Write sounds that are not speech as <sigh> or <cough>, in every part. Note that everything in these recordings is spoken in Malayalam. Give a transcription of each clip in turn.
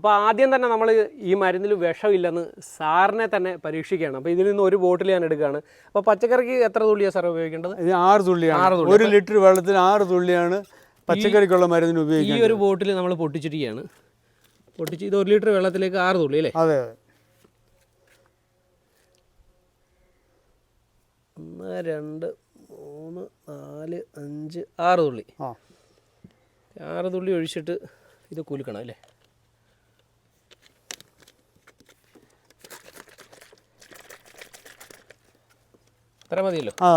അപ്പോൾ ആദ്യം തന്നെ നമ്മൾ ഈ മരുന്നിൽ വിഷമില്ലെന്ന് സാറിനെ തന്നെ പരീക്ഷിക്കുകയാണ്. അപ്പോൾ ഇതിൽ നിന്ന് ഒരു ബോട്ടിൽ ഞാൻ എടുക്കുകയാണ്. അപ്പോൾ പച്ചക്കറിക്ക് എത്ര തുള്ളിയാണ് സാർ ഉപയോഗിക്കേണ്ടത്? ഇത് ആറ് തുള്ളിയാണ്. ആറ്. ഒരു ലിറ്റർ വെള്ളത്തിന് ആറ് തുള്ളിയാണ് പച്ചക്കറിക്കുള്ള മരുന്നിന് ഈ ഉപയോഗിക്കുന്നത് ഒരു ബോട്ടിൽ നമ്മൾ പൊട്ടിച്ചിരിക്കുകയാണ്. പൊട്ടിച്ച് ഇത് ഒരു ലിറ്റർ വെള്ളത്തിലേക്ക് ആറ് തുള്ളി അല്ലേ? അതെ അതെ. ഒന്ന് രണ്ട് മൂന്ന് നാല് അഞ്ച് ആറ് തുള്ളി. ആറ് തുള്ളി ഒഴിച്ചിട്ട് ഇത് കുലുക്കണം അല്ലേ? ഇത്ര മതിയല്ലോ. ആ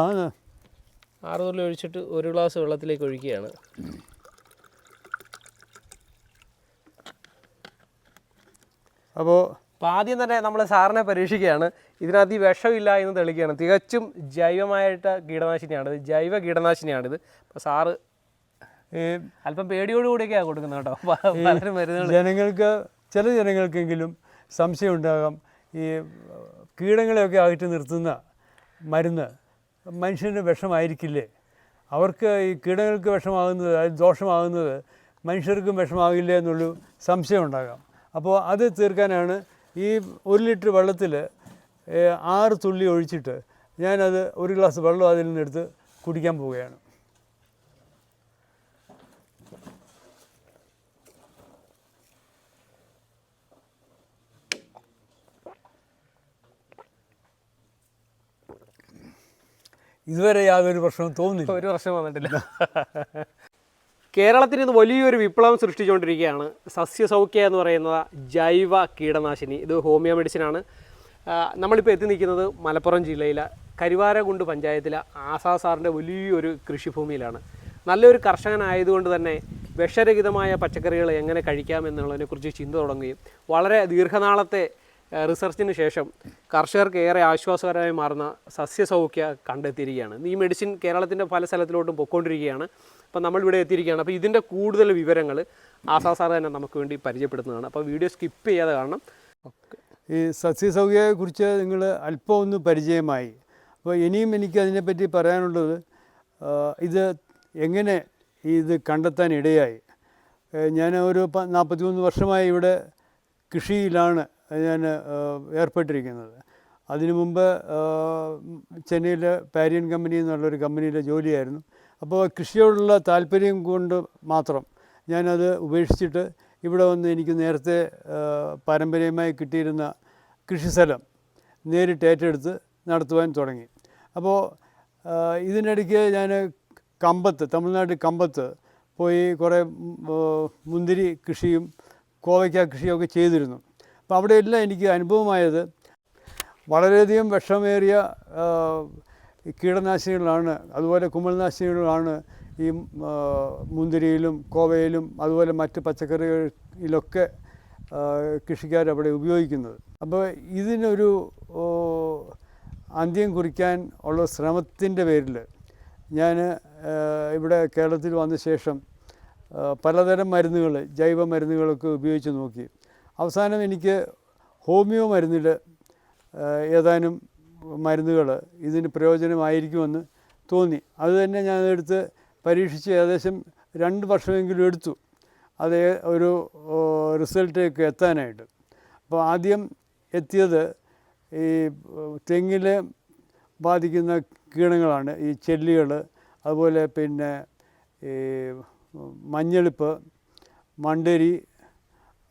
ആറ് തുള്ളി ഒഴിച്ചിട്ട് ഒരു ഗ്ലാസ് വെള്ളത്തിലേക്ക് ഒഴിക്കുകയാണ്. അപ്പോൾ അപ്പോൾ ആദ്യം തന്നെ നമ്മൾ സാറിനെ പരീക്ഷിക്കുകയാണ്. ഇതിനകത്ത് ഈ വിഷമില്ല എന്ന് തെളിയിക്കുകയാണ്. തികച്ചും ജൈവമായിട്ട് കീടനാശിനിയാണിത്. ഇത് ജൈവ കീടനാശിനിയാണിത്. അപ്പോൾ സാറ് അല്പം അല്പം പേടിയോടുകൂടിയൊക്കെയാണ് കൊടുക്കുന്നത് കേട്ടോ. പലരും മരുന്നുകൾ ജനങ്ങൾക്ക് ചില ജനങ്ങൾക്കെങ്കിലും സംശയം ഉണ്ടാകാം. ഈ കീടങ്ങളെയൊക്കെ ആയിട്ട് നിർത്തുന്ന മരുന്ന്. മനുഷ്യന് വിഷമായിരിക്കില്ലേ? അവർക്ക് ഈ കീടങ്ങൾക്ക് വിഷമാകുന്നത് അതായത് ദോഷമാകുന്നത് മനുഷ്യർക്കും വിഷമാകില്ലേ എന്നുള്ളൊരു സംശയം ഉണ്ടാകാം. അപ്പോൾ അത് തീർക്കാനാണ് ഈ ഒരു ലിറ്റർ വെള്ളത്തിൽ ആറ് തുള്ളി ഒഴിച്ചിട്ട് ഞാനത് ഒരു ഗ്ലാസ് വെള്ളം അതിൽ നിന്നെടുത്ത് കുടിക്കാൻ പോവുകയാണ്. ഇതുവരെ യാതൊരു പ്രശ്നവും തോന്നുന്നില്ല. ഒരു പ്രശ്നം വന്നിട്ടില്ല. കേരളത്തിൽ ഇന്ന് വലിയൊരു വിപ്ലവം സൃഷ്ടിച്ചുകൊണ്ടിരിക്കുകയാണ്. സസ്യസൗഖ്യ എന്ന് പറയുന്ന ജൈവ കീടനാശിനി. ഇത് ഹോമിയോ മെഡിസിനാണ് നമ്മളിപ്പോൾ എത്തി നിൽക്കുന്നത് മലപ്പുറം ജില്ലയിലെ കരുവാരകുണ്ട് പഞ്ചായത്തിലെ ആസാ സാറിന്റെ വലിയൊരു കൃഷിഭൂമിയിലാണ്. നല്ലൊരു കർഷകനായതുകൊണ്ട് തന്നെ വിഷരഹിതമായ പച്ചക്കറികൾ എങ്ങനെ കഴിക്കാം എന്നുള്ളതിനെക്കുറിച്ച് ചിന്ത തുടങ്ങുകയും വളരെ ദീർഘനാളത്തെ റിസർച്ചിന് ശേഷം കർഷകർക്ക് ഏറെ ആശ്വാസകരമായി മാറുന്ന സസ്യസൗഖ്യ കണ്ടെത്തിയിരിക്കുകയാണ്. ഈ മെഡിസിൻ കേരളത്തിന്റെ പല സ്ഥലത്തിലോട്ടും പൊയ്ക്കൊണ്ടിരിക്കുകയാണ്. അപ്പോൾ നമ്മൾ ഇവിടെ എത്തിയിരിക്കുകയാണ്. അപ്പോൾ ഇതിന്റെ കൂടുതൽ വിവരങ്ങൾ ആസാ സാർ തന്നെ നമുക്ക് വേണ്ടി പരിചയപ്പെടുത്തുന്നതാണ്. അപ്പോൾ വീഡിയോ സ്കിപ്പ് ചെയ്യാതെ കാണണം. ഈ സസ്യസൗഖ്യയെക്കുറിച്ച് നിങ്ങൾ അല്പം ഒന്ന് പരിചയമായി. അപ്പോൾ ഇനിയും എനിക്ക് അതിനെപ്പറ്റി പറയാനുള്ളത് ഇത് എങ്ങനെ ഇത് കണ്ടെത്താൻ ഇടയായി? ഞാൻ ഒരു നാൽപ്പത്തി മൂന്ന് വർഷമായി ഇവിടെ കൃഷിയിലാണ്. ഞാൻ ഏർപ്പെട്ടിരിക്കുന്നത്. അതിനു മുമ്പ് ചെന്നൈയിലെ പാരിയൻ കമ്പനി എന്നുള്ളൊരു കമ്പനിയിലെ ജോലിയായിരുന്നു. അപ്പോൾ കൃഷിയോടുള്ള താല്പര്യം കൊണ്ട് മാത്രം ഞാനത് ഉപേക്ഷിച്ചിട്ട് ഇവിടെ വന്ന് എനിക്ക് നേരത്തെ പാരമ്പര്യമായി കിട്ടിയിരുന്ന കൃഷിസ്ഥലം നേരിട്ട് ഏറ്റെടുത്ത് നടത്തുവാൻ തുടങ്ങി. അപ്പോൾ ഇതിനിടയ്ക്ക് ഞാൻ കമ്പത്ത് തമിഴ്നാട് കമ്പത്ത് പോയി കുറേ മുന്തിരി കൃഷിയും കോവയ്ക്ക കൃഷിയൊക്കെ ചെയ്തിരുന്നു. അപ്പോൾ അവിടെയെല്ലാം എനിക്ക് അനുഭവമായത് വളരെയധികം വിഷമേറിയ കീടനാശിനികളാണ്. അതുപോലെ കുമിൾനാശിനികളാണ് ഈ മുന്തിരിയിലും കോവയിലും അതുപോലെ മറ്റ് പച്ചക്കറികളിലൊക്കെ കൃഷിക്കാരവിടെ ഉപയോഗിക്കുന്നത്. അപ്പോൾ ഇതിനൊരു അന്ത്യം കുറിക്കാൻ ഉള്ള ശ്രമത്തിന്റെ പേരിൽ ഞാൻ ഇവിടെ കേരളത്തിൽ വന്ന ശേഷം പലതരം മരുന്നുകൾ ജൈവ മരുന്നുകളൊക്കെ ഉപയോഗിച്ച് നോക്കി. അവസാനം എനിക്ക് ഹോമിയോ മരുന്നിൽ ഏതാനും മരുന്നുകൾ ഇതിന് പ്രയോജനമായിരിക്കുമെന്ന് തോന്നി. അത് തന്നെ ഞാൻ എടുത്ത് പരീക്ഷിച്ച് ഏകദേശം രണ്ട് വർഷമെങ്കിലും എടുത്തു. അത് ഒരു റിസൾട്ടിലേക്ക് എത്താനായിട്ട്. അപ്പോൾ ആദ്യം എത്തിയത് ഈ തെങ്ങിലെ ബാധിക്കുന്ന കീടങ്ങളാണ്. ഈ ചെല്ലികൾ അതുപോലെ പിന്നെ ഈ മഞ്ഞളിപ്പ് മണ്ടരി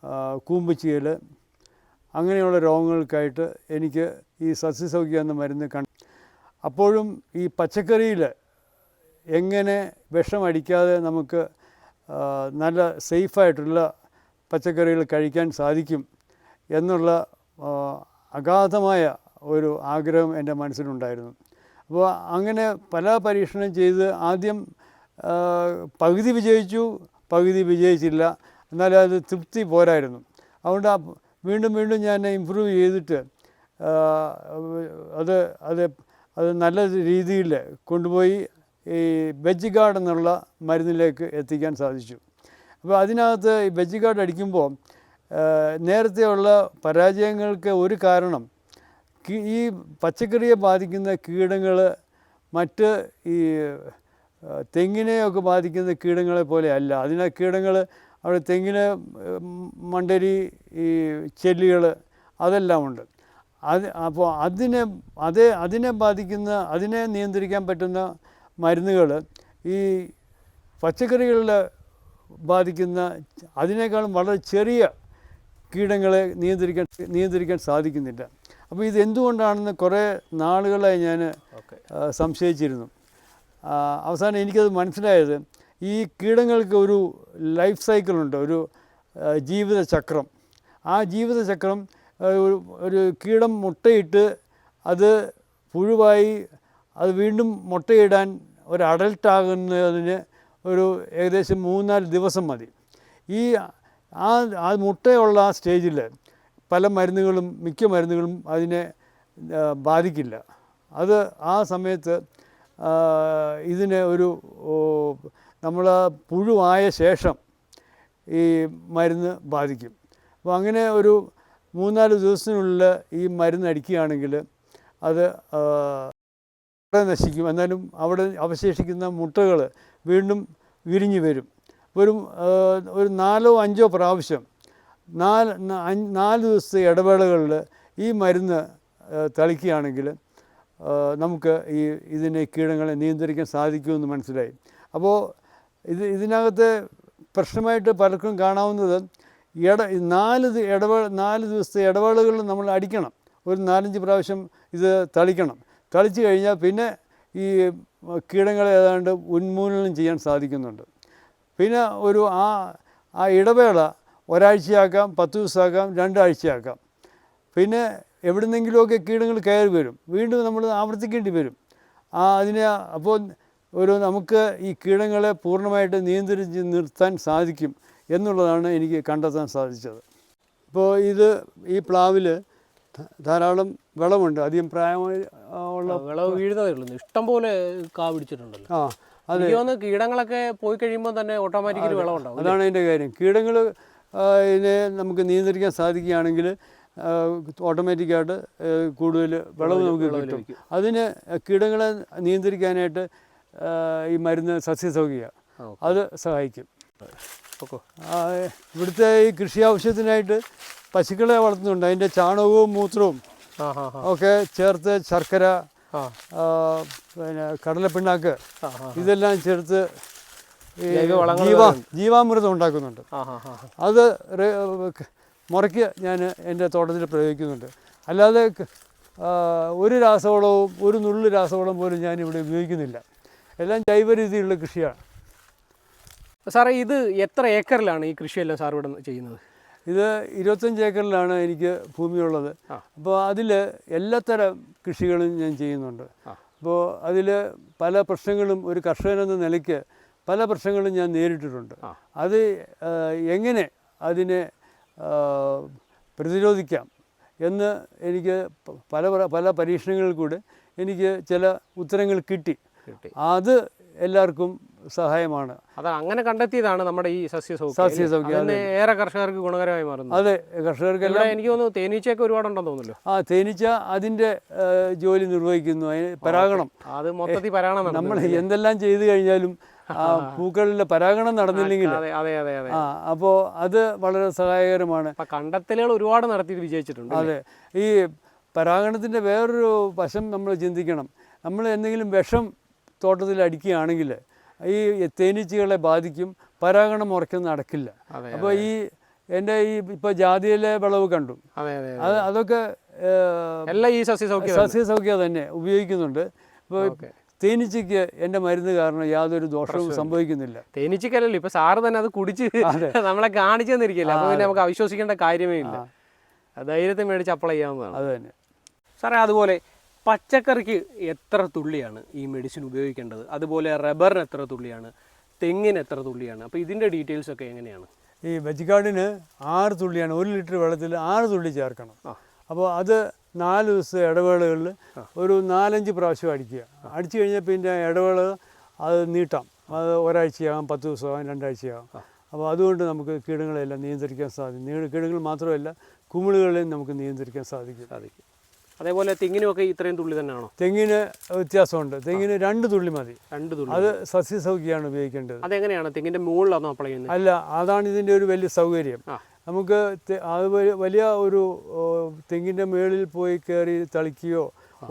ആ, കൂമ്പുചീയൽ അങ്ങനെയുള്ള രോഗങ്ങൾക്കായിട്ട് എനിക്ക് ഈ സസ്യസൗഖ്യം എന്ന മരുന്ന് കണ്ട് അപ്പോഴും ഈ പച്ചക്കറിയിൽ എങ്ങനെ വിഷമടിക്കാതെ നമുക്ക് നല്ല സേഫായിട്ടുള്ള പച്ചക്കറികൾ കഴിക്കാൻ സാധിക്കും എന്നുള്ള അഗാധമായ ഒരു ആഗ്രഹം എന്റെ മനസ്സിലുണ്ടായിരുന്നു. അപ്പോൾ അങ്ങനെ പല പരീക്ഷണം ചെയ്ത് ആദ്യം പകുതി വിജയിച്ചു പകുതി വിജയിച്ചില്ല. എന്നാലും അത് തൃപ്തി പോരായിരുന്നു. അതുകൊണ്ട് വീണ്ടും വീണ്ടും ഞാൻ ഇമ്പ്രൂവ് ചെയ്തിട്ട് അത് അത് അത് നല്ല രീതിയിൽ കൊണ്ടുപോയി ഈ വെജ് ഗാർഡ് എന്നുള്ള മരുന്നിലേക്ക് എത്തിക്കാൻ സാധിച്ചു. അപ്പോൾ അതിനകത്ത് ഈ വെജ് ഗാർഡ് അടിക്കുമ്പോൾ നേരത്തെയുള്ള പരാജയങ്ങൾക്ക് ഒരു കാരണം ഈ പച്ചക്കറിയെ ബാധിക്കുന്ന കീടങ്ങൾ മറ്റ് ഈ തെങ്ങിനെയൊക്കെ ബാധിക്കുന്ന കീടങ്ങളെ പോലെ അല്ല. അതിനെ കീടങ്ങൾ അവിടെ തെങ്ങിന് മണ്ടരി ഈ ചെല്ലികൾ അതെല്ലാം ഉണ്ട് അത് അപ്പോൾ അതിനെ അതേ അതിനെ ബാധിക്കുന്ന അതിനെ നിയന്ത്രിക്കാൻ പറ്റുന്ന മരുന്നുകൾ ഈ പച്ചക്കറികളിൽ ബാധിക്കുന്ന അതിനേക്കാളും വളരെ ചെറിയ കീടങ്ങളെ നിയന്ത്രിക്കാൻ നിയന്ത്രിക്കാൻ സാധിക്കുന്നില്ല. അപ്പോൾ ഇത് എന്തുകൊണ്ടാണെന്ന് കുറേ നാളുകളായി ഞാൻ സംശയിച്ചിരുന്നു. അവസാനം എനിക്കത് മനസ്സിലായത് ഈ കീടങ്ങൾക്ക് ഒരു ലൈഫ് സൈക്കിളുണ്ട് ഒരു ജീവിതചക്രം ആ ജീവിതചക്രം ഒരു ഒരു കീടം മുട്ടയിട്ട് അത് പുഴുവായി അത് വീണ്ടും മുട്ടയിടാൻ ഒരു അഡൽട്ടാകുന്നതിന് ഒരു ഏകദേശം മൂന്നാൽ ദിവസം മതി. ഈ ആ ആ മുട്ടയുള്ള ആ സ്റ്റേജിൽ പല മരുന്നുകളും മിക്ക മരുന്നുകളും അതിനെ ബാധിക്കില്ല. അത് ആ സമയത്ത് ഇതിനെ ഒരു നമ്മൾ പുഴുവായ ശേഷം ഈ മരുന്ന് ബാധിക്കും. അപ്പോൾ അങ്ങനെ ഒരു മൂന്നാൽ ദിവസത്തിനുള്ളിൽ ഈ മരുന്ന് അടിക്കുകയാണെങ്കിൽ അത് അവിടെ നശിക്കും. എന്നാലും അവിടെ അവശേഷിക്കുന്ന മുട്ടകൾ വീണ്ടും വിരിഞ്ഞു വരും. ഒരു ഒരു നാലോ അഞ്ചോ പ്രാവശ്യം നാല് നാല് ദിവസത്തെ ഇടവേളകളിൽ ഈ മരുന്ന് തളിക്കുകയാണെങ്കിൽ നമുക്ക് ഈ ഇതിനെ കീടങ്ങളെ നിയന്ത്രിക്കാൻ സാധിക്കുമെന്ന് മനസ്സിലായി. അപ്പോൾ ഇത് ഇതിനകത്ത് പ്രശ്നമായിട്ട് പലർക്കും കാണാവുന്നത് ഇട നാല് ഇടവേള നാല് ദിവസത്തെ ഇടവേളകൾ നമ്മൾ അടിക്കണം. ഒരു നാലഞ്ച് പ്രാവശ്യം ഇത് തളിക്കണം. തളിച്ച് കഴിഞ്ഞാൽ പിന്നെ ഈ കീടങ്ങളെ ഏതാണ്ട് ഉന്മൂലനം ചെയ്യാൻ സാധിക്കുന്നുണ്ട്. പിന്നെ ഒരു ആ ആ ഇടവേള ഒരാഴ്ചയാക്കാം പത്ത് ദിവസമാക്കാം രണ്ടാഴ്ചയാക്കാം. പിന്നെ എവിടുന്നെങ്കിലുമൊക്കെ കീടങ്ങൾ കയറി വരും. വീണ്ടും നമ്മൾ ആവർത്തിക്കേണ്ടി വരും. ആ അതിനെ അപ്പോൾ ഒരു നമുക്ക് ഈ കീടങ്ങളെ പൂർണമായിട്ട് നിയന്ത്രിച്ച് നിർത്താൻ സാധിക്കും എന്നുള്ളതാണ് എനിക്ക് കണ്ടെത്താൻ സാധിച്ചത്. ഇപ്പോൾ ഇത് ഈ പ്ലാവിൽ ധാരാളം വിളവുണ്ട് അധികം പ്രായമുള്ള വിളവ് വീഴുന്നതേ ഉള്ളൂ. ഇഷ്ടം പോലെ കാ പിടിച്ചിട്ടുണ്ടല്ലോ. ആ അതെ. കീടങ്ങളൊക്കെ പോയി കഴിയുമ്പോൾ തന്നെ ഓട്ടോമാറ്റിക്കലി വിളവുണ്ടാവും അതാണ് അതിന്റെ കാര്യം. കീടങ്ങൾ ഇതിനെ നമുക്ക് നിയന്ത്രിക്കാൻ സാധിക്കുകയാണെങ്കിൽ ഓട്ടോമാറ്റിക്കായിട്ട് കൂടുതൽ വിളവ് നമുക്ക് കിട്ടും. അതിന് കീടങ്ങളെ നിയന്ത്രിക്കാനായിട്ട് ഈ മരുന്ന് സസ്യസൗകിയ അത് സഹായിക്കും. ഇവിടുത്തെ ഈ കൃഷി ആവശ്യത്തിനായിട്ട് പശുക്കളെ വളർത്തുന്നുണ്ട്. അതിന്റെ ചാണകവും മൂത്രവും ഒക്കെ ചേർത്ത് ശർക്കര പിന്നെ കടലപ്പിണ്ണാക്ക് ഇതെല്ലാം ചേർത്ത് ജീവാ ജീവാമൃതം ഉണ്ടാക്കുന്നുണ്ട്. അത് മുറയ്ക്ക് ഞാൻ എന്റെ തോട്ടത്തിൽ പ്രയോഗിക്കുന്നുണ്ട്. അല്ലാതെ ഒരു രാസവളവും ഒരു നുള്ളു രാസവളം പോലും ഞാൻ ഇവിടെ ഉപയോഗിക്കുന്നില്ല. എല്ലാം ജൈവ രീതിയിലുള്ള കൃഷിയാണ്. സാറേ ഇത് എത്ര ഏക്കറിലാണ് ഈ കൃഷിയെല്ലാം സാർ ഇവിടെ ചെയ്യുന്നത്? ഇത് ഇരുപത്തഞ്ച് ഏക്കറിലാണ് എനിക്ക് ഭൂമിയുള്ളത്. അപ്പോൾ അതിൽ എല്ലാത്തരം കൃഷികളും ഞാൻ ചെയ്യുന്നുണ്ട്. അപ്പോൾ അതിൽ പല പ്രശ്നങ്ങളും ഒരു കർഷകനെന്ന നിലയ്ക്ക് പല പ്രശ്നങ്ങളും ഞാൻ നേരിട്ടിട്ടുണ്ട്. അത് എങ്ങനെ അതിനെ പ്രതിരോധിക്കാം എന്ന് എനിക്ക് പല പല പരീക്ഷണങ്ങളിൽ കൂടെ എനിക്ക് ചില ഉത്തരങ്ങൾ കിട്ടി. അത് എല്ലാവർക്കും സഹായമാണ്. അത് അങ്ങനെ കണ്ടെത്തിയതാണ് നമ്മുടെ ഈ സസ്യ അതിന് ഏറെ കർഷകർക്ക് ഗുണകരമായി മാറുന്നത് അതെ കർഷകർക്ക് എല്ലാം എനിക്ക് തോന്നുന്നു തേനീച്ചയൊക്കെ ഒരുപാടുണ്ടെന്ന് തോന്നുന്നു ആ തേനീച്ച അതിന്റെ ജോലി നിർവഹിക്കുന്നു. അതിന് പരാഗണം. അത് മൊത്തത്തിൽ പരാഗണം നമ്മൾ എന്തെല്ലാം ചെയ്തു കഴിഞ്ഞാലും പൂക്കളിലെ പരാഗണം നടന്നില്ലെങ്കിൽ ആ അപ്പോൾ അത് വളരെ സഹായകരമാണ്. അപ്പൊ കണ്ടെത്തലുകൾ ഒരുപാട് നടത്തിയിട്ട് വിജയിച്ചിട്ടുണ്ട് അതെ. ഈ പരാഗണത്തിന്റെ വേറൊരു വശം നമ്മൾ ചിന്തിക്കണം. നമ്മൾ എന്തെങ്കിലും വിഷം തോട്ടത്തിൽ അടിക്കുകയാണെങ്കിൽ ഈ തേനീച്ചകളെ ബാധിക്കും പരാഗണം ഉറക്കുന്ന നടക്കില്ല. അപ്പോൾ ഈ എന്റെ ഈ ഇപ്പോൾ ജാതിയിലെ വിളവ് കണ്ടു. അതെ അതെ അത്. അതൊക്കെ എല്ലാം ഈ സസ്യസൗഖ്യം തന്നെ ഉപയോഗിക്കുന്നുണ്ട്. ഇപ്പോൾ തേനീച്ചയ്ക്ക് എന്റെ മരുന്ന് കാരണം യാതൊരു ദോഷവും സംഭവിക്കുന്നില്ല. തേനീച്ചക്കല്ലല്ലോ ഇപ്പൊ സാറ് തന്നെ അത് കുടിച്ച് <laughs> നമ്മളെ കാണിച്ചു തന്നിരിക്കില്ല അപ്പൊ പിന്നെ നമുക്ക് അവിശ്വസിക്കേണ്ട കാര്യമേ ഇല്ല. ധൈര്യത്തെ മേടിച്ച് അപ്ലൈ ചെയ്യാവുന്നതാണ്. അത് തന്നെ. സാറേ അതുപോലെ പച്ചക്കറിക്ക് എത്ര തുള്ളിയാണ് ഈ മെഡിസിൻ ഉപയോഗിക്കേണ്ടത്? അതുപോലെ റബ്ബറിന് എത്ര തുള്ളിയാണ്? തെങ്ങിന് എത്ര തുള്ളിയാണ്? അപ്പോൾ ഇതിന്റെ ഡീറ്റെയിൽസ് ഒക്കെ എങ്ങനെയാണ്? ഈ വെജിക്കാർഡിന് ആറ് തുള്ളിയാണ്. ഒരു ലിറ്റർ വെള്ളത്തിൽ ആറ് തുള്ളി ചേർക്കണം. അപ്പോൾ അത് നാല് ദിവസത്തെ ഇടവേളകളിൽ ഒരു നാലഞ്ച് പ്രാവശ്യം അടിക്കുക. അടിച്ചു കഴിഞ്ഞാൽ പിന്നെ ഇടവേള അത് നീട്ടാം. അത് ഒരാഴ്ചയാകാം പത്ത് ദിവസമാകാം രണ്ടാഴ്ചയാകാം. അപ്പോൾ അതുകൊണ്ട് നമുക്ക് കീടങ്ങളെല്ലാം നിയന്ത്രിക്കാൻ സാധിക്കും. കീടങ്ങൾ മാത്രമല്ല കുമിളുകളെയും നമുക്ക് നിയന്ത്രിക്കാൻ സാധിക്കും. സാധിക്കും. അതേപോലെ തെങ്ങിനുമൊക്കെ ഇത്രയും തുള്ളി തന്നെയാണോ? തെങ്ങിന് വ്യത്യാസമുണ്ട്. തെങ്ങിന് രണ്ട് തുള്ളി മതി. രണ്ട് തുള്ളി അത് സസ്യസൗഖ്യമാണ് ഉപയോഗിക്കേണ്ടത്. അതെങ്ങനെയാണ്? തെങ്ങിന്റെ മുകളിലാണോ അപ്ലൈ ചെയ്യുന്നത്? അല്ല അതാണ് ഇതിന്റെ ഒരു വലിയ സൗകര്യം. നമുക്ക് അത് വലിയ ഒരു തെങ്ങിന്റെ മേളിൽ മുകളിൽ പോയി കയറി തളിക്കുകയോ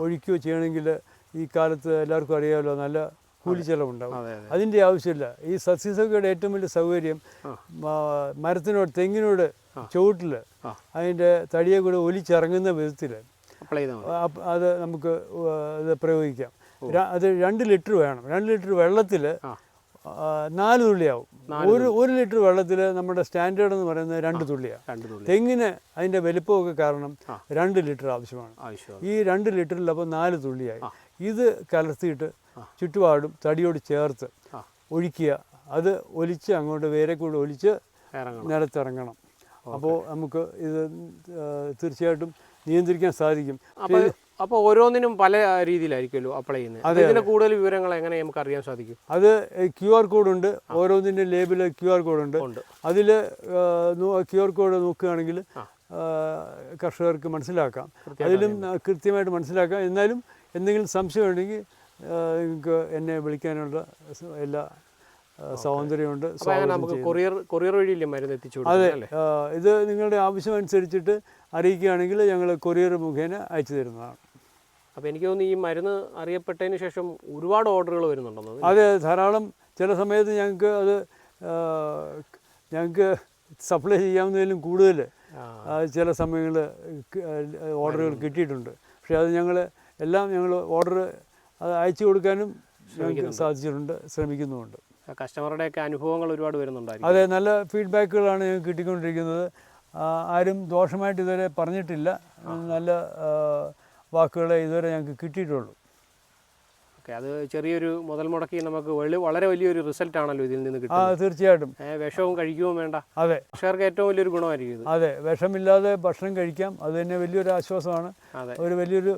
ഒഴിക്കുകയോ ചെയ്യണമെങ്കിൽ ഈ കാലത്ത് എല്ലാവർക്കും അറിയാമല്ലോ നല്ല കൂലി ചെലവുണ്ടാവും. അതെ അതെ. അതിന്റെ ആവശ്യമില്ല. ഈ സസ്യസൗഖ്യയുടെ ഏറ്റവും വലിയ സൗകര്യം മരത്തിനോട് തെങ്ങിനോട് ചുവട്ടിൽ അതിന്റെ അതിന്റെ തടിയെ കൂടെ ഒലിച്ചിറങ്ങുന്ന വിധത്തിൽ അപ്ലൈ ചെയ്താൽ അത് നമുക്ക് ഇത് പ്രയോഗിക്കാം. അത് രണ്ട് ലിറ്റർ വേണം. രണ്ട് ലിറ്റർ വെള്ളത്തിൽ നാല് തുള്ളിയാവും. ഒരു ഒരു ലിറ്റർ വെള്ളത്തിൽ നമ്മുടെ സ്റ്റാൻഡേർഡ് എന്ന് പറയുന്നത് രണ്ട് തുള്ളിയാണ് തെങ്ങിന് അതിന്റെ വലിപ്പമൊക്കെ കാരണം രണ്ട് ലിറ്റർ ആവശ്യമാണ്. ഈ രണ്ട് ലിറ്ററിൽ അപ്പോൾ നാല് തുള്ളിയായി. ഇത് കലർത്തിയിട്ട് ചുറ്റുപാടും തടിയോട് ചേർത്ത് ഒഴിക്കുക. അത് ഒലിച്ച് അങ്ങോട്ട് വേരെ കൂടെ ഒലിച്ച് നിലത്തിറങ്ങണം. അപ്പോൾ നമുക്ക് ഇത് തീർച്ചയായിട്ടും നിയന്ത്രിക്കാൻ സാധിക്കും. അപ്പോൾ അപ്പൊ ഓരോന്നിനും പല രീതിയിലായിരിക്കുമല്ലോ അപ്ലൈ ചെയ്യുന്നത്. ഇതിന്റെ കൂടുതൽ വിവരങ്ങൾ എങ്ങനെ നമുക്ക് അറിയാൻ സാധിക്കും? അത് ക്യു ആർ കോഡ് ഉണ്ട്. ഓരോന്നിന്റെ ലേബിൽ ക്യു ആർ കോഡ് ഉണ്ട്. അതിൽ ക്യു ആർ കോഡ് നോക്കുകയാണെങ്കിൽ കർഷകർക്ക് മനസ്സിലാക്കാം. അതിലും കൃത്യമായിട്ട് മനസ്സിലാക്കാം. എന്നാലും എന്തെങ്കിലും സംശയം ഉണ്ടെങ്കിൽ നിങ്ങൾക്ക് എന്നെ വിളിക്കാനുള്ള എല്ലാ അപ്പൊ നമുക്ക് കൊറിയർ കൊറിയർ വഴിയില്ലേ മരുന്ന് എത്തിച്ചു അതെ അല്ലേ? ഇത് നിങ്ങളുടെ ആവശ്യം അനുസരിച്ചിട്ട് അറിയിക്കുകയാണെങ്കിൽ ഞങ്ങൾ കൊറിയർ മുഖേന അയച്ചു തരുന്നതാണ്. അപ്പം എനിക്ക് തോന്നുന്നു ഈ മരുന്ന് അറിയപ്പെട്ടതിന് ശേഷം ഒരുപാട് ഓർഡറുകൾ വരുന്നുണ്ടോ അതെ ധാരാളം. ചില സമയത്ത് ഞങ്ങൾക്ക് അത് ഞങ്ങൾക്ക് സപ്ലൈ ചെയ്യാവുന്നതിലും കൂടുതൽ ചില സമയങ്ങളിൽ ഓർഡറുകൾ കിട്ടിയിട്ടുണ്ട്. പക്ഷേ അത് ഞങ്ങൾ എല്ലാം ഞങ്ങൾ ഓർഡർ അത് അയച്ചു കൊടുക്കാനും ഞങ്ങൾക്ക് സാധിച്ചിട്ടുണ്ട് ശ്രമിക്കുന്നുമുണ്ട്. കസ്റ്റമറുടെ ഒക്കെ അനുഭവങ്ങൾ ഒരുപാട് വരുന്നുണ്ടായിരുന്നു അതെ നല്ല ഫീഡ്ബാക്കുകളാണ് ഞങ്ങൾക്ക് കിട്ടിക്കൊണ്ടിരിക്കുന്നത്. ആരും ദോഷമായിട്ട് ഇതുവരെ പറഞ്ഞിട്ടില്ല. നല്ല വാക്കുകളെ ഇതുവരെ ഞങ്ങൾക്ക് കിട്ടിയിട്ടുള്ളൂ. ഓക്കെ അത് ചെറിയൊരു മുതൽ മുടക്കി നമുക്ക് വളരെ വലിയൊരു റിസൾട്ട് ആണല്ലോ ഇതിൽ നിന്ന് കിട്ടുന്നത്. തീർച്ചയായിട്ടും. വിഷവും കഴിക്കുകയും വേണ്ട. അതെ. കർഷകർക്ക് ഏറ്റവും വലിയൊരു ഗുണമായിരിക്കും അതെ വിഷമില്ലാതെ ഭക്ഷണം കഴിക്കാം. അത് തന്നെ വലിയൊരു ആശ്വാസമാണ്. അതെ. ഒരു വലിയൊരു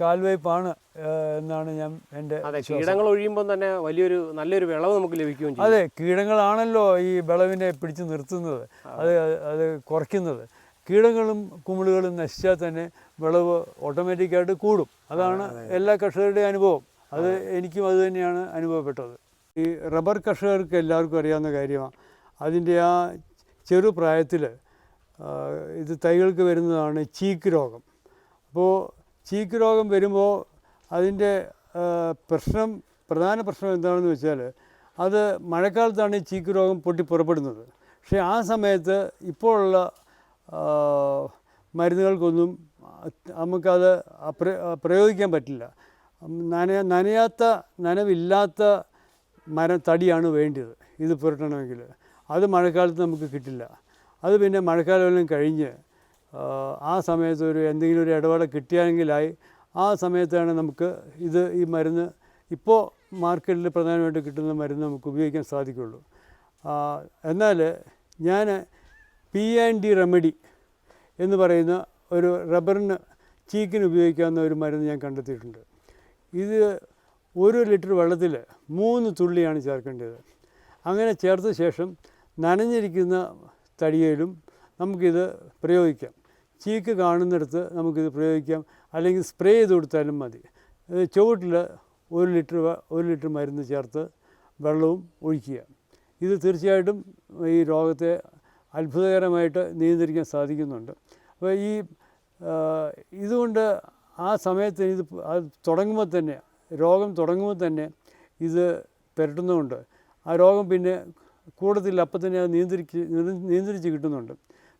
കാൽവയ്പ്പാണ് ഏഹ്, എന്നാണ് ഞാൻ എന്റെ അതെ കീടങ്ങൾ ഒഴിയുമ്പോൾ തന്നെ വലിയൊരു നല്ലൊരു വിളവ് നമുക്ക് ലഭിക്കുകയും ചെയ്യും. അതെ കീടങ്ങളാണല്ലോ ഈ വിളവിനെ പിടിച്ചു നിർത്തുന്നത് അത് അത് കുറയ്ക്കുന്നത്. കീടങ്ങളും കുമിളുകളും നശിച്ചാൽ തന്നെ വിളവ് ഓട്ടോമാറ്റിക്കായിട്ട് കൂടും. അതാണ് എല്ലാ കർഷകരുടെയും അനുഭവം. അത് എനിക്കും അത് തന്നെയാണ് അനുഭവപ്പെട്ടത്. ഈ റബ്ബർ കർഷകർക്ക് എല്ലാവർക്കും അറിയാവുന്ന കാര്യമാണ്. അതിന്റെ ആ ചെറുപ്രായത്തിൽ ഇത് തൈകൾക്ക് വരുന്നതാണ് ചീക്ക് രോഗം. അപ്പോൾ ചീക്ക് രോഗം വരുമ്പോൾ അതിന്റെ പ്രശ്നം പ്രധാന പ്രശ്നം എന്താണെന്ന് വെച്ചാൽ അത് മഴക്കാലത്താണ് ഈ ചീക്ക് രോഗം പൊട്ടി പുറപ്പെടുന്നത്. പക്ഷേ ആ സമയത്ത് ഇപ്പോഴുള്ള മരുന്നുകൾക്കൊന്നും നമുക്കത് പ്രയോഗിക്കാൻ പറ്റില്ല. നന നനയാത്ത നനവില്ലാത്ത മര തടിയാണ് വേണ്ടത് ഇത് പുരട്ടണമെങ്കിൽ. അത് മഴക്കാലത്ത് നമുക്ക് കിട്ടില്ല. അത് പിന്നെ മഴക്കാലമെല്ലാം കഴിഞ്ഞ് ആ, സമയത്ത് ഒരു എന്തെങ്കിലും ഒരു ഇടവേള കിട്ടിയെങ്കിലായി ആ സമയത്താണ് നമുക്ക് ഇത് ഈ മരുന്ന് ഇപ്പോൾ മാർക്കറ്റിൽ പ്രധാനമായിട്ട് കിട്ടുന്ന മരുന്ന് നമുക്ക് ഉപയോഗിക്കാൻ സാധിക്കുള്ളൂ. എന്നാൽ ഞാൻ പി ആൻഡ് ഡി റെമഡി എന്ന് പറയുന്ന ഒരു റബ്ബറിന് ചീക്കിന് ഉപയോഗിക്കാവുന്ന ഒരു മരുന്ന് ഞാൻ കണ്ടെത്തിയിട്ടുണ്ട്. ഇത് ഒരു ലിറ്റർ വെള്ളത്തിൽ മൂന്ന് തുള്ളിയാണ് ചേർക്കേണ്ടത്. അങ്ങനെ ചേർത്ത ശേഷം നനഞ്ഞിരിക്കുന്ന തടിയയിലും നമുക്കിത് പ്രയോഗിക്കാം. ചീക്ക് കാണുന്നിടത്ത് നമുക്കിത് പ്രയോഗിക്കാം. അല്ലെങ്കിൽ സ്പ്രേ ചെയ്ത് കൊടുത്താലും മതി. ചുവട്ടിൽ ഒരു ലിറ്റർ ഒരു ലിറ്റർ മരുന്ന് ചേർത്ത് വെള്ളവും ഒഴിക്കുക. ഇത് തീർച്ചയായിട്ടും ഈ രോഗത്തെ അത്ഭുതകരമായിട്ട് നിയന്ത്രിക്കാൻ സാധിക്കുന്നുണ്ട്. അപ്പോൾ ഈ ഇതുകൊണ്ട് ആ സമയത്ത് ഇത് തുടങ്ങുമ്പോൾ തന്നെ രോഗം തുടങ്ങുമ്പോൾ തന്നെ ഇത് പുരട്ടുന്നതുകൊണ്ട് ആ രോഗം പിന്നെ കൂടത്തിൽ അപ്പം തന്നെ അത് നിയന്ത്രിച്ച് നിയ- നിയന്ത്രിച്ച് കിട്ടുന്നുണ്ട്.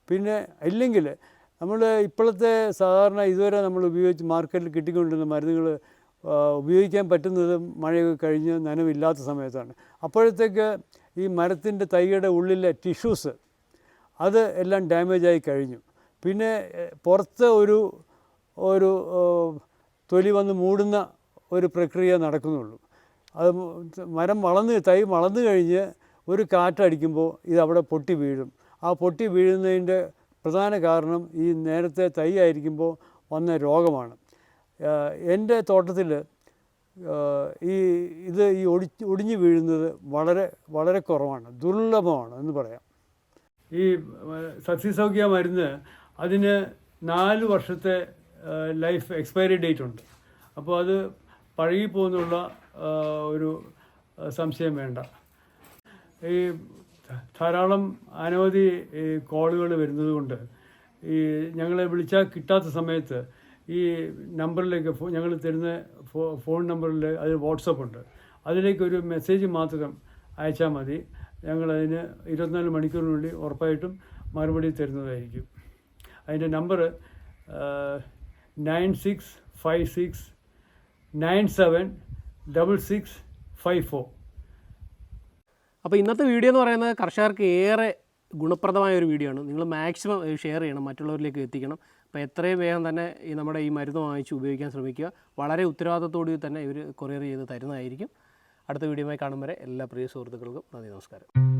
പിന്നെ ഇല്ലെങ്കിൽ നമ്മൾ ഇപ്പോഴത്തെ സാധാരണ ഇതുവരെ നമ്മൾ ഉപയോഗിച്ച് മാർക്കറ്റിൽ കിട്ടിക്കൊണ്ടിരുന്ന മരുന്നുകൾ ഉപയോഗിക്കാൻ പറ്റുന്നത് മഴയൊക്കെ കഴിഞ്ഞ് നനവില്ലാത്ത സമയത്താണ്. അപ്പോഴത്തേക്ക് ഈ മരത്തിന്റെ തൈയുടെ ഉള്ളിലെ ടിഷ്യൂസ് അത് എല്ലാം ഡാമേജായി കഴിഞ്ഞു. പിന്നെ പുറത്ത് ഒരു ഒരു തൊലി വന്ന് മൂടുന്ന ഒരു പ്രക്രിയ നടക്കുന്നുള്ളൂ. അത് മരം വളർന്ന് തൈ വളർന്നു കഴിഞ്ഞ് ഒരു കാറ്റടിക്കുമ്പോൾ ഇത് അവിടെ പൊട്ടി വീഴും. ആ പൊട്ടി വീഴുന്നതിന്റെ പ്രധാന കാരണം ഈ നേരത്തെ തൈ ആയിരിക്കുമ്പോൾ വന്ന രോഗമാണ്. എന്റെ തോട്ടത്തിൽ ഈ ഇത് ഈ ഒടി ഒടിഞ്ഞു വീഴുന്നത് വളരെ വളരെ കുറവാണ് ദുർലഭമാണ് എന്ന് പറയാം. ഈ സസ്യസൗഖ്യ മരുന്ന് അതിന് നാല് വർഷത്തെ ലൈഫ് എക്സ്പയറി ഡേറ്റ് ഉണ്ട്. അപ്പോൾ അത് പഴകിപ്പോകുന്നുള്ള ഒരു സംശയം വേണ്ട. ഈ ധാരാളം അനവധി കോളുകൾ വരുന്നത് കൊണ്ട് ഈ ഞങ്ങളെ വിളിച്ചാൽ കിട്ടാത്ത സമയത്ത് ഈ നമ്പറിലേക്ക് ഞങ്ങൾ തരുന്ന ഫോൺ നമ്പറിൽ അത് വാട്സപ്പ് ഉണ്ട്. അതിലേക്ക് ഒരു മെസ്സേജ് മാത്രം അയച്ചാൽ മതി. ഞങ്ങളതിന് ഇരുപത്തിനാല് മണിക്കൂറിനുള്ളിൽ ഉറപ്പായിട്ടും മറുപടി തരുന്നതായിരിക്കും. അതിന്റെ number nine six five six nine seven double six five four. അപ്പോൾ ഇന്നത്തെ വീഡിയോ എന്ന് പറയുന്നത് കർഷകർക്ക് ഏറെ ഗുണപ്രദമായ ഒരു വീഡിയോ ആണ്. നിങ്ങൾ മാക്സിമം ഷെയർ ചെയ്യണം മറ്റുള്ളവരിലേക്ക് എത്തിക്കണം. അപ്പോൾ എത്രയും വേഗം തന്നെ ഈ നമ്മുടെ ഈ മരുന്ന് വാങ്ങിച്ച് ഉപയോഗിക്കാൻ ശ്രമിക്കുക. വളരെ ഉത്തരവാദിത്തത്തോടു തന്നെ ഇവർ കൊറിയർ ചെയ്ത് തരുന്നതായിരിക്കും. അടുത്ത വീഡിയോയുമായി കാണും വരെ എല്ലാ പ്രിയ സുഹൃത്തുക്കൾക്കും നന്ദി നമസ്കാരം.